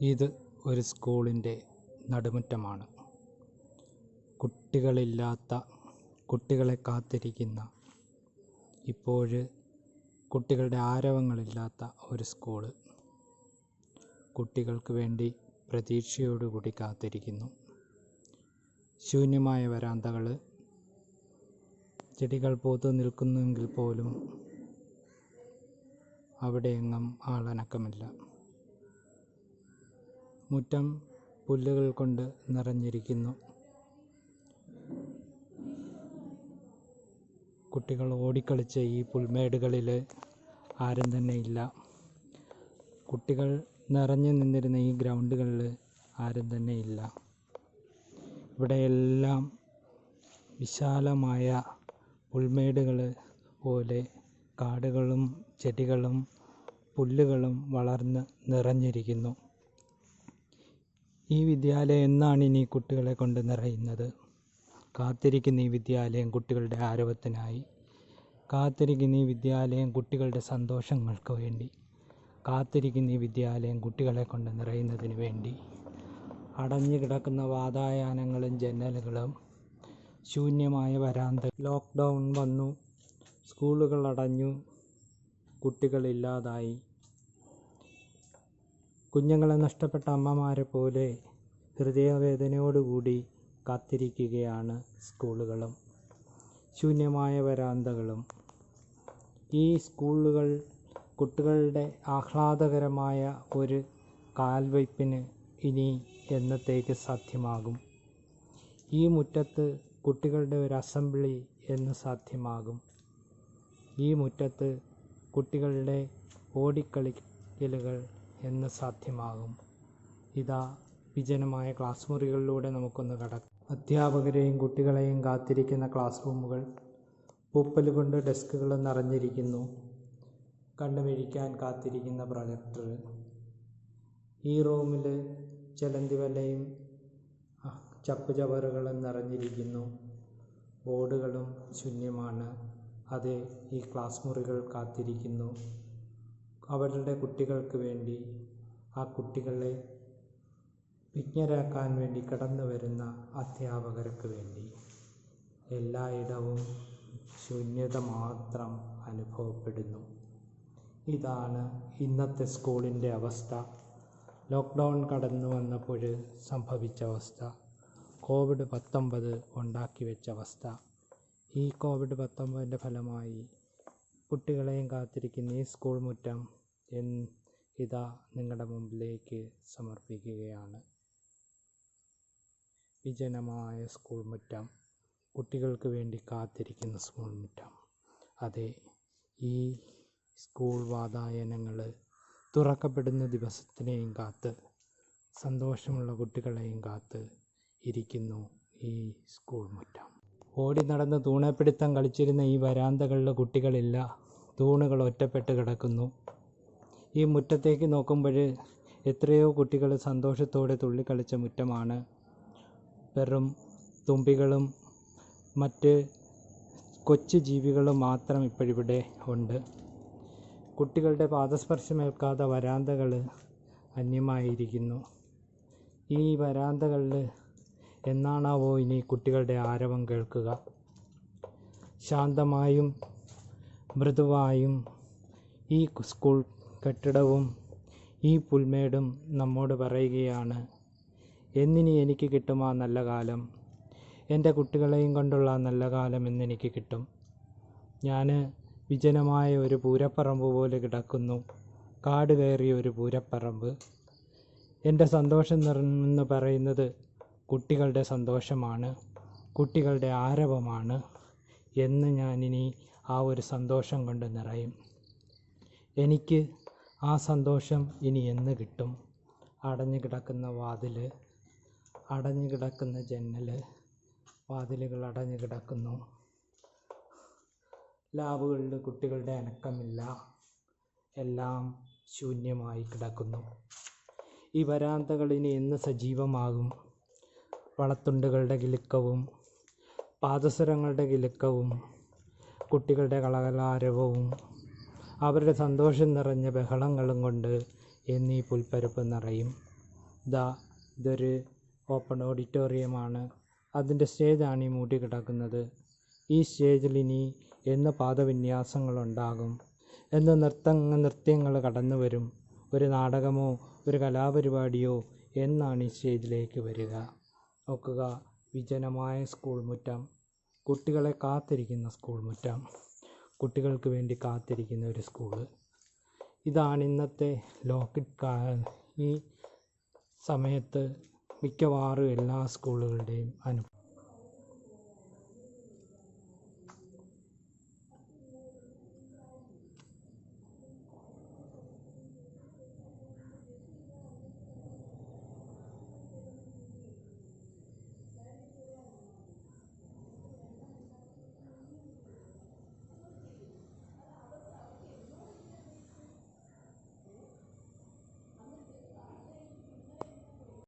ഇത് ഒരു സ്കൂളിന്റെ നടുമുറ്റമാണ്. കുട്ടികളില്ലാത്ത കുട്ടികളെ കാത്തിരിക്കുന്ന ഇപ്പോഴ് കുട്ടികളുടെ ആരവങ്ങളില്ലാത്ത ഒരു സ്കൂൾ. കുട്ടികൾക്ക് വേണ്ടി പ്രതീക്ഷയോടുകൂടി കാത്തിരിക്കുന്നു. ശൂന്യമായ വരാന്തകൾ ചെടികൾ പൂത്തു നിൽക്കുന്നുവെങ്കിൽ പോലും അവിടെയെങ്ങും ആളനക്കമില്ല. മുറ്റം പുല്ലുകൾ കൊണ്ട് നിറഞ്ഞിരിക്കുന്നു. കുട്ടികൾ ഓടിക്കളിച്ച ഈ പുൽമേടുകളിൽ ആരും തന്നെ ഇല്ല. കുട്ടികൾ നിറഞ്ഞു നിന്നിരുന്ന ഈ ഗ്രൗണ്ടുകളിൽ ആരും തന്നെ ഇല്ല. ഇവിടെയെല്ലാം വിശാലമായ പുൽമേടുകൾ പോലെ കാടുകളും ചെടികളും പുല്ലുകളും വളർന്ന് നിറഞ്ഞിരിക്കുന്നു. ഈ വിദ്യാലയം എന്നാണ് ഇനി കുട്ടികളെ കൊണ്ട് നിറയുന്നത്? കാത്തിരിക്കുന്ന ഈ വിദ്യാലയം കുട്ടികളുടെ ആരവത്തിനായി. കാത്തിരിക്കുന്ന ഈ വിദ്യാലയം കുട്ടികളുടെ സന്തോഷങ്ങൾക്ക് വേണ്ടി. കാത്തിരിക്കുന്ന ഈ വിദ്യാലയം കുട്ടികളെ കൊണ്ട് നിറയുന്നതിന് വേണ്ടി. അടഞ്ഞു കിടക്കുന്ന വാതായനങ്ങളും ജനലുകളും ശൂന്യമായ വരാന്ത ലോക്ക്ഡൗൺ വന്നു. സ്കൂളുകൾ അടഞ്ഞു. കുട്ടികളില്ലാതായി കുഞ്ഞുങ്ങളെ നഷ്ടപ്പെട്ട അമ്മമാരെ പോലെ ഹൃദയവേദനയോടുകൂടി കാത്തിരിക്കുകയാണ് സ്കൂളുകളും. ശൂന്യമായ വരാന്തകളും. ഈ സ്കൂളുകൾ കുട്ടികളുടെ ആഹ്ലാദകരമായ ഒരു കാൽവയ്പ്പിന് ഇനി എന്നത്തേക്ക് സാധ്യമാകും? ഈ മുറ്റത്ത് കുട്ടികളുടെ ഒരു അസംബ്ലി എന്ന് സാധ്യമാകും. ഈ മുറ്റത്ത് കുട്ടികളുടെ ഓടിക്കളിക്കലുകൾ എന്ന് സാധ്യമാകും. ഇതാ വിജനമായ ക്ലാസ് മുറികളിലൂടെ നമുക്കൊന്ന് കടക്കാം. അധ്യാപകരെയും കുട്ടികളെയും കാത്തിരിക്കുന്ന ക്ലാസ് റൂമുകൾ പൂപ്പൽ കൊണ്ട് ഡെസ്കുകൾ നിറഞ്ഞിരിക്കുന്നു. കണ്ണുമിഴിക്കാൻ കാത്തിരിക്കുന്ന പ്രൊജക്ടർ. ഈ റൂമിൽ ചെലന്തി വലയും ചപ്പ് ചവറുകളും നിറഞ്ഞിരിക്കുന്നു. ബോർഡുകളും ശൂന്യമാണ്. അതെ ഈ ക്ലാസ് മുറികൾ കാത്തിരിക്കുന്നു. അവരുടെ കുട്ടികൾക്ക് വേണ്ടി ആ കുട്ടികളെ വിജ്ഞരാക്കാൻ വേണ്ടി കടന്നു വരുന്ന അധ്യാപകർക്ക് വേണ്ടി. എല്ലായിടവും ശൂന്യത മാത്രം അനുഭവപ്പെടുന്നു. ഇതാണ് ഇന്നത്തെ സ്കൂളിന്റെ അവസ്ഥ. ലോക്ക്ഡൗൺ കടന്നു വന്നപ്പോൾ സംഭവിച്ച അവസ്ഥ. കോവിഡ് പത്തൊമ്പത് ഉണ്ടാക്കി വെച്ച അവസ്ഥ. ഈ കോവിഡ് പത്തൊമ്പതിന്റെ ഫലമായി കുട്ടികളെയും കാത്തിരിക്കുന്ന ഈ സ്കൂൾ മുറ്റം ഇതാ നിങ്ങളുടെ മുമ്പിലേക്ക് സമർപ്പിക്കുകയാണ്. വിജനമായ സ്കൂൾ മുറ്റം കുട്ടികൾക്ക് വേണ്ടി കാത്തിരിക്കുന്ന സ്കൂൾ മുറ്റം. അതെ ഈ സ്കൂൾ വാതായനങ്ങൾ തുറക്കപ്പെടുന്ന ദിവസത്തിനെയും കാത്ത് സന്തോഷമുള്ള കുട്ടികളെയും കാത്ത് ഇരിക്കുന്നു ഈ സ്കൂൾ മുറ്റം. ഓടി നടന്ന് തൂണപ്പിടുത്തം കളിച്ചിരുന്ന ഈ വരാന്തകളിലെ കുട്ടികളില്ല തൂണുകൾ ഒറ്റപ്പെട്ട് കിടക്കുന്നു. ഈ മുറ്റത്തേക്ക് നോക്കുമ്പോൾ എത്രയോ കുട്ടികൾ സന്തോഷത്തോടെ തുള്ളിക്കളിച്ച മുറ്റമാണ്. വെറും തുമ്പികളും മറ്റ് കൊച്ചു ജീവികളും മാത്രം ഇപ്പോഴിവിടെ ഉണ്ട്. കുട്ടികളുടെ പാദസ്പർശമേൽക്കാത്ത വരാന്തകൾ അന്യമായിരിക്കുന്നു. ഈ വരാന്തകളിൽ എന്നാണാവോ ഇനി കുട്ടികളുടെ ആരവം കേൾക്കുക? ശാന്തമായും മൃദുവായും ഈ സ്കൂൾ കെട്ടിടവും ഈ പുൽമേടും നമ്മോട് പറയുകയാണ് എന്നിനി എനിക്ക് കിട്ടും ആ നല്ല കാലം. എന്റെ കുട്ടികളെയും കൊണ്ടുള്ള നല്ല കാലം എന്നെനിക്ക് കിട്ടും. ഞാൻ വിജനമായ ഒരു പൂരപ്പറമ്പ് പോലെ കിടക്കുന്നു. കാട് കയറിയ ഒരു പൂരപ്പറമ്പ്. എന്റെ സന്തോഷം നിറഞ്ഞെന്ന് പറയുന്നത് കുട്ടികളുടെ സന്തോഷമാണ് കുട്ടികളുടെ ആരവമാണ് എന്ന് ഞാനിനി ആ ഒരു സന്തോഷം കൊണ്ട് നിറയും. എനിക്ക് ആ സന്തോഷം ഇനി എന്ന് കിട്ടും? അടഞ്ഞു കിടക്കുന്ന വാതിൽ അടഞ്ഞു കിടക്കുന്ന ജനൽ വാതിലുകൾ അടഞ്ഞു കിടക്കുന്നു. ലാബുകളിൽ കുട്ടികളുടെ അനക്കമില്ല. എല്ലാം ശൂന്യമായി കിടക്കുന്നു. ഈ വരാന്തകൾ ഇനി എന്ന് സജീവമാകും? വളത്തുണ്ടുകളുടെ കിലുക്കവും പാദസരങ്ങളുടെ കിലുക്കവും കുട്ടികളുടെ കളകലാരവവും അവരുടെ സന്തോഷം നിറഞ്ഞ ബഹളങ്ങളും കൊണ്ട് എന്നീ പുൽപ്പരപ്പ് നിറയും. ദാ ഇതൊരു ഓപ്പൺ ഓഡിറ്റോറിയമാണ് അതിന്റെ സ്റ്റേജാണ് ഈ മൂടി കിടക്കുന്നത്. ഈ സ്റ്റേജിൽ ഇനി എന്ന് പാദവിന്യാസങ്ങളുണ്ടാകും. എന്ന് നൃത്ത നൃത്യങ്ങൾ കടന്നു വരും ഒരു നാടകമോ ഒരു കലാപരിപാടിയോ എന്നാണ് ഈ സ്റ്റേജിലേക്ക് വരിക. നോക്കുക വിജനമായ സ്കൂൾ മുറ്റം കുട്ടികളെ കാത്തിരിക്കുന്ന സ്കൂൾ മുറ്റം കുട്ടികൾക്ക് വേണ്ടി കാത്തിരിക്കുന്ന ഒരു സ്കൂൾ ഇതാണ് ഇന്നത്തെ ലോക്കിഡ് കാ ഈ സമയത്ത് മിക്കവാറും എല്ലാ സ്കൂളുകളുടെയും അനുഭവം